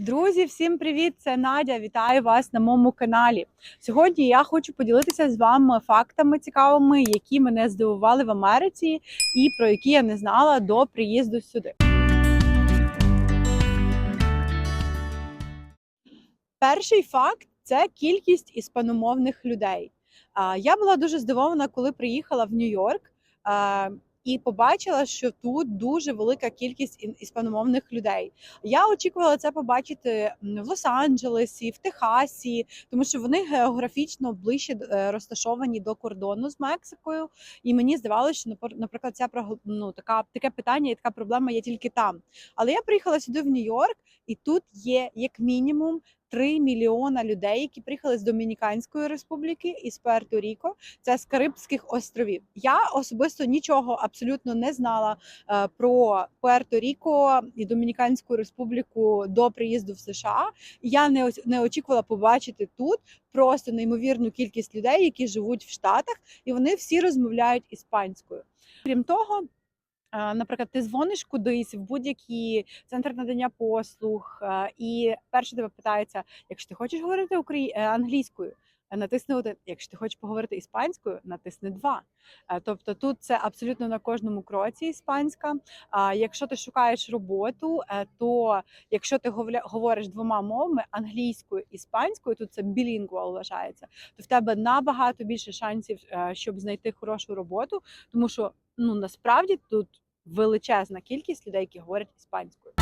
Друзі, всім привіт! Це Надя. Вітаю вас на моєму каналі. Сьогодні я хочу поділитися з вами фактами цікавими, які мене здивували в Америці, і про які я не знала до приїзду сюди. Перший факт це кількість іспаномовних людей. Я була дуже здивована, коли приїхала в Нью-Йорк. І побачила, що тут дуже велика кількість іспаномовних людей. Я очікувала це побачити в Лос-Анджелесі, в Техасі, тому що вони географічно ближче е, розташовані до кордону з Мексикою. І мені здавалося, що напр- наприклад, ця ну, така таке питання і така проблема є тільки там. Але я приїхала сюди в Нью-Йорк, і тут є як мінімум 3 мільйона людей, які приїхали з Домініканської республіки і з Пуерто-Ріко. Це з Карибських островів. Я особисто нічого абсолютно не знала е, про Пуерто-Ріко і Домініканську республіку до приїзду в США. Я не не очікувала побачити тут просто неймовірну кількість людей, які живуть в Штатах, і вони всі розмовляють іспанською. Крім того. Наприклад, ти дзвониш кудись в будь-який центр надання послуг, і перше тебе питається, якщо ти хочеш говорити украї... е, англійською, натисни один. Якщо ти хочеш поговорити іспанською, натисни два. Е, Тобто тут це абсолютно на кожному кроці іспанська. А якщо ти шукаєш роботу, е, то якщо ти говориш двома мовами англійською іспанською, тут це білінгвал вважається, то в тебе набагато більше шансів, щоб знайти хорошу роботу, тому що ну насправді тут величезна кількість людей, які говорять іспанською.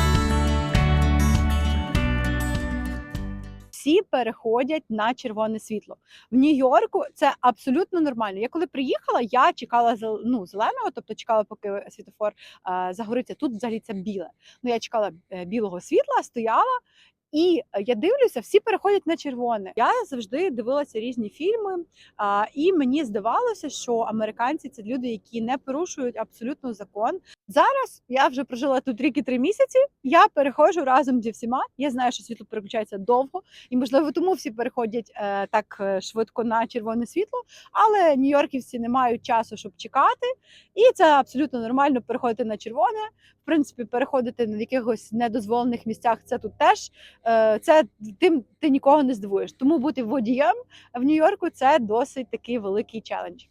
Всі переходять на червоне світло в Нью-Йорку. Це абсолютно нормально. Я коли приїхала, я чекала ну, зеленого, тобто чекала, поки світофор е, загориться. Тут взагалі це біле. Ну я чекала е, білого світла, стояла. І е, я дивлюся, всі переходять на червоне. Я завжди дивилася різні фільми, і мені здавалося, що американці це люди, які не порушують абсолютно закон. Зараз я вже прожила тут рік і три місяці. Я переходжу разом зі всіма. Я знаю, що світло переключається довго, і можливо тому всі переходять е, так е, швидко на червоне світло. Але нью-йорківці не мають часу, щоб чекати, і це абсолютно нормально переходити на червоне. В принципі, переходити на якихось недозволених місцях. Це тут теж е, це тим ти нікого не здивуєш. Тому бути водієм в Нью-Йорку це досить такий великий челендж.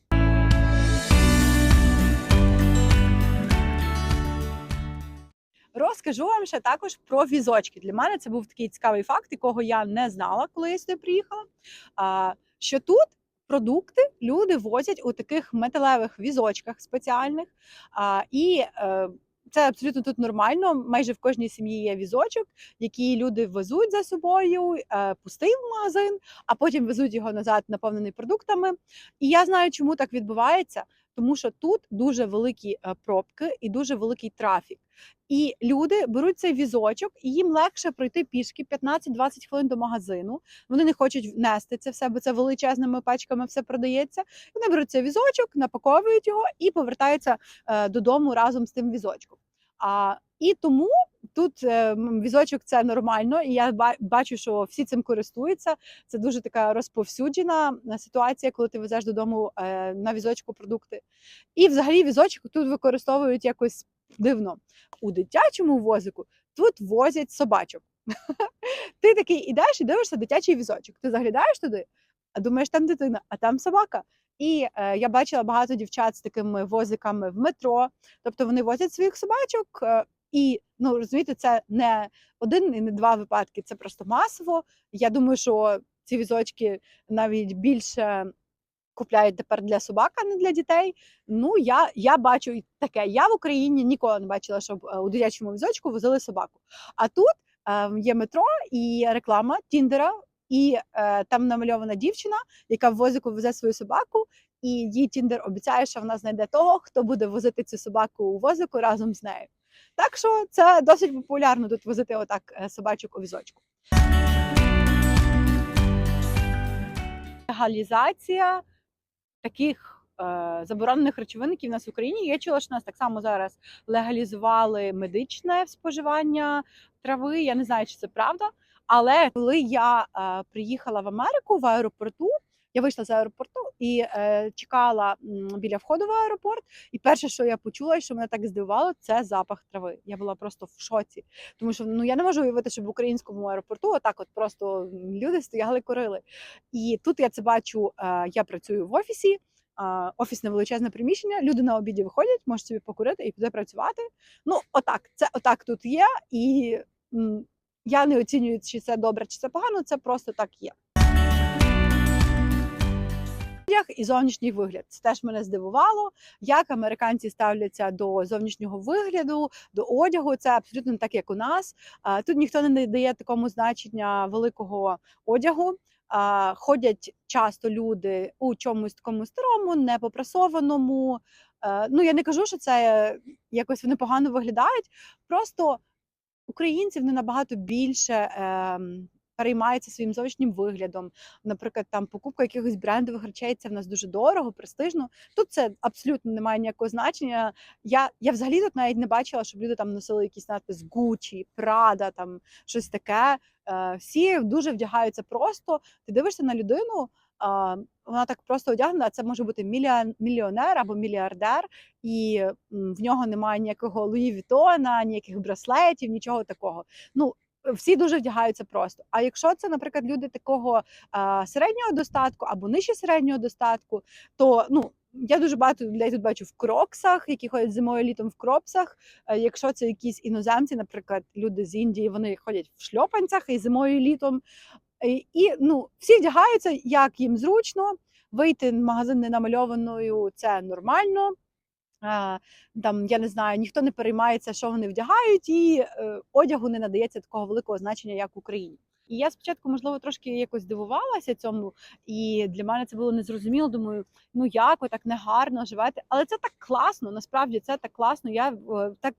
Розкажу вам ще також про візочки. Для мене це був такий цікавий факт, якого я не знала, коли я сюди приїхала. Що тут продукти люди возять у таких металевих візочках спеціальних. І е, це абсолютно тут нормально. Майже в кожній сім'ї є візочок, який люди везуть за собою, е, пустий в магазин, а потім везуть його назад, наповнений продуктами. І я знаю, чому так відбувається, тому що тут дуже великі е, пробки і дуже великий трафік. І люди беруть цей візочок, і їм легше пройти пішки 15-20 хвилин до магазину. Вони не хочуть нести це все, бо це величезними пачками все продається. Вони беруть цей візочок, напаковують його і повертаються е, додому разом з тим візочком. А, і тому тут е, візочок це нормально, і я бачу, що всі цим користуються. Це дуже така розповсюджена е, ситуація, коли ти везеш додому на візочку продукти. І взагалі візочок тут використовують якось дивно. У дитячому возику тут возять собачок. Ти такий ідеш і дивишся дитячий візочок. Ти заглядаєш туди, а думаєш, там дитина, а там собака. І е, я бачила багато дівчат з такими возиками в метро. Тобто вони возять своїх собачок. Е, і ну розумієте, це не один і не два випадки, це просто масово. Я думаю, що ці візочки навіть більше купляють тепер для собак, а не для дітей. Ну я, я бачу таке. Я в Україні ніколи не бачила, щоб е, у дитячому візочку возили собаку. А тут е, є метро і реклама Тіндера, і е, там намальована дівчина, яка в возику везе свою собаку. І їй Тіндер обіцяє, що вона знайде того, хто буде возити цю собаку у возику разом з нею. Так що це досить популярно тут возити отак е, собачок у візочку. Легалізація таких е, заборонених речовин, які в нас в Україні. Я чула, що нас так само зараз легалізували медичне споживання трави. Я не знаю, чи це правда. Але коли я е, приїхала в Америку в аеропорту, Я вийшла з аеропорту і е, чекала біля входу в аеропорт. І перше, що я почула, і що мене так здивувало, це запах трави. Я була просто в шоці. Тому що ну я не можу уявити, щоб в українському аеропорту отак, от просто люди стояли, курили. І тут я це бачу. Е, я працюю в офісі. Офісне величезне приміщення. Люди на обіді виходять, можуть собі покурити і піти працювати. Ну, отак, це отак тут є. І я не оцінюю, чи це добре, чи це погано. Це просто так є. Одяг і зовнішній вигляд. Це теж мене здивувало, як американці ставляться до зовнішнього вигляду, до одягу. Це абсолютно так, як у нас. Тут ніхто не дає такому значення великого одягу. Ходять часто люди у чомусь такому старому, не попрасованому. Е, Ну я не кажу, що це якось вони погано виглядають. Просто українців не набагато більше. Переймаються своїм зовнішнім виглядом. Наприклад, там покупка якихось брендових речей це в нас дуже дорого, престижно. Тут це абсолютно не має ніякого значення. Я, я взагалі тут навіть не бачила, щоб люди там носили якийсь надпис Gucci, Prada, там щось таке. Е, Всі дуже вдягаються просто. Ти дивишся на людину, вона так просто одягнена. Це може бути мільйон, мільйонер або мільярдер, і в нього немає ніякого Луї Вітона, ніяких браслетів, нічого такого. Ну всі дуже вдягаються просто. А якщо це, наприклад, люди такого а, середнього достатку або нижче середнього достатку, то ну. Я дуже багато людей тут бачу в кроксах, які ходять зимою літом в кропсах. Е, Якщо це якісь іноземці, наприклад, люди з Індії, вони ходять в шльопанцях і зимою і літом. І, і ну, всі вдягаються, як їм зручно. Вийти в магазин ненамальованою це нормально. Там я не знаю, ніхто не переймається, що вони вдягають, і е, одягу не надається такого великого значення, як в Україні. І я спочатку, можливо, трошки якось здивувалася цьому, і для мене це було незрозуміло. Думаю, ну як ви так негарно живете, але це так класно. Насправді це так класно. Я е, так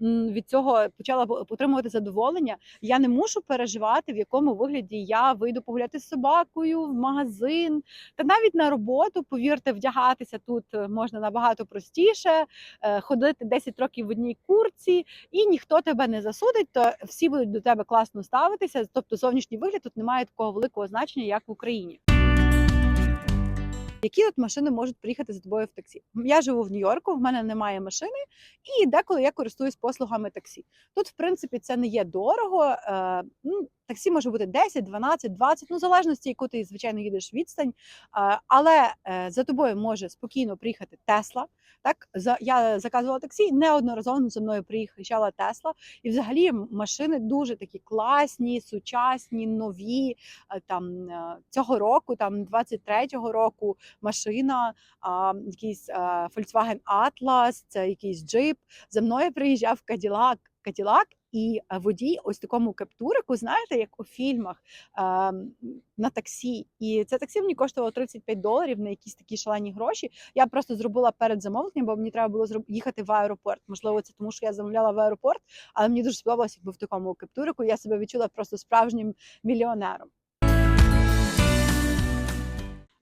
від цього почала отримувати задоволення. Я не мушу переживати, в якому вигляді я вийду погуляти з собакою в магазин, та навіть на роботу. Повірте, вдягатися тут е, можна набагато простіше, е, ходити 10 років в одній курці, і ніхто тебе не засудить, то всі будуть до тебе класно ставитися. Тобто зовнішній вигляд тут немає такого великого значення, як в Україні. Які от машини можуть приїхати за тобою в таксі? Я живу в Нью-Йорку, в мене немає машини, і деколи я користуюсь послугами таксі. Тут, в принципі, це не є дорого. Е, ну, таксі може бути 10, 12, 20, ну в залежності, яку ти звичайно їдеш відстань. Е, але е, за тобою може спокійно приїхати Тесла. Так, я заказувала таксі, неодноразово за мною приїжджала Тесла, і взагалі машини дуже такі класні, сучасні, нові. Е, Там е, цього року, там 23-го року, машина, якийсь Volkswagen Atlas, це якийсь джип. За мною приїжджав Cadillac, Cadillac і водій ось такому каптурику, знаєте, як у фільмах на таксі. І це таксі мені коштувало 35 доларів на якісь такі шалені гроші. Я просто зробила перед замовленням, бо мені треба було їхати в аеропорт. Можливо, це тому, що я замовляла в аеропорт, але мені дуже сподобалось, якби в такому каптурику. Я себе відчула просто справжнім мільйонером.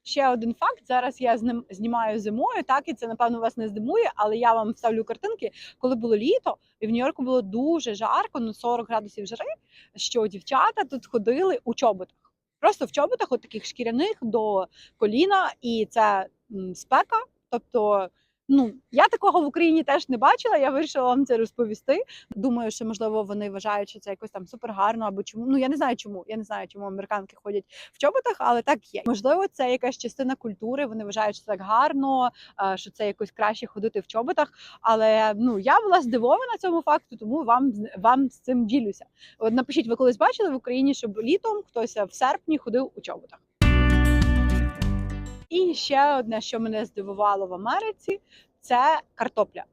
Ще один факт. Зараз я ним знімаю зимою, так і це напевно вас не здивує, але я вам вставлю картинки, коли було літо, і в Нью-Йорку було дуже жарко, ну 40 градусів жари. Що дівчата тут ходили у чоботах, просто в чоботах, от таких шкіряних до коліна, і це спека. Тобто, ну я такого в Україні теж не бачила. Я вирішила вам це розповісти. Думаю, що можливо вони вважають, що це якось там супер гарно, або чому. Ну я не знаю, чому. Я не знаю, чому американки ходять в чоботах, але так є. Можливо, це якась частина культури. Вони вважають, що так гарно, що це якось краще ходити в чоботах. Але ну я була здивована цьому факту, тому вам вам з цим ділюся. От напишіть, ви колись бачили в Україні, щоб літом хтось в серпні ходив у чоботах. І ще одне, що мене здивувало в Америці, це картопля.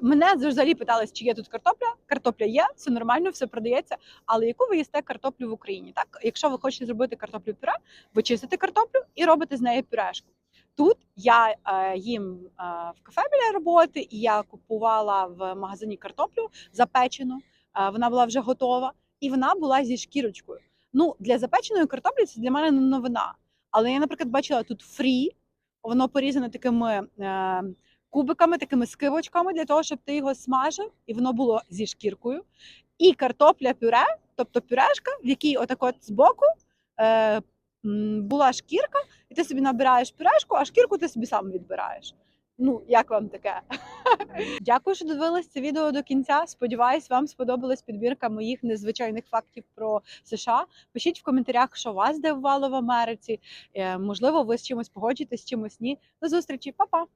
Мене взагалі питались, чи є тут картопля. Картопля є, все нормально, все продається. Але яку ви їсте картоплю в Україні? Так, якщо ви хочете зробити картоплю пюре, ви чистите картоплю і робите з неї пюрешку. Тут я е, їм е, в кафе біля роботи, і я купувала в магазині картоплю запечену. Е, вона була вже готова, і вона була зі шкірочкою. Ну, для запеченої картоплі це для мене не новина. Але я, наприклад, бачила тут фрі, воно порізане такими е, кубиками, такими скивочками для того, щоб ти його смажив, і воно було зі шкіркою. І картопля пюре, тобто пюрешка, в якій отак от збоку е, була шкірка, і ти собі набираєш пюрешку, а шкірку ти собі сам відбираєш. Ну, як вам таке? Дякую, що дивилися це відео до кінця. Сподіваюсь, вам сподобалась підбірка моїх незвичайних фактів про США. Пишіть в коментарях, що вас дивувало в Америці. Е, Можливо, ви з чимось погоджуєтесь, з чимось ні. До зустрічі, Па-па!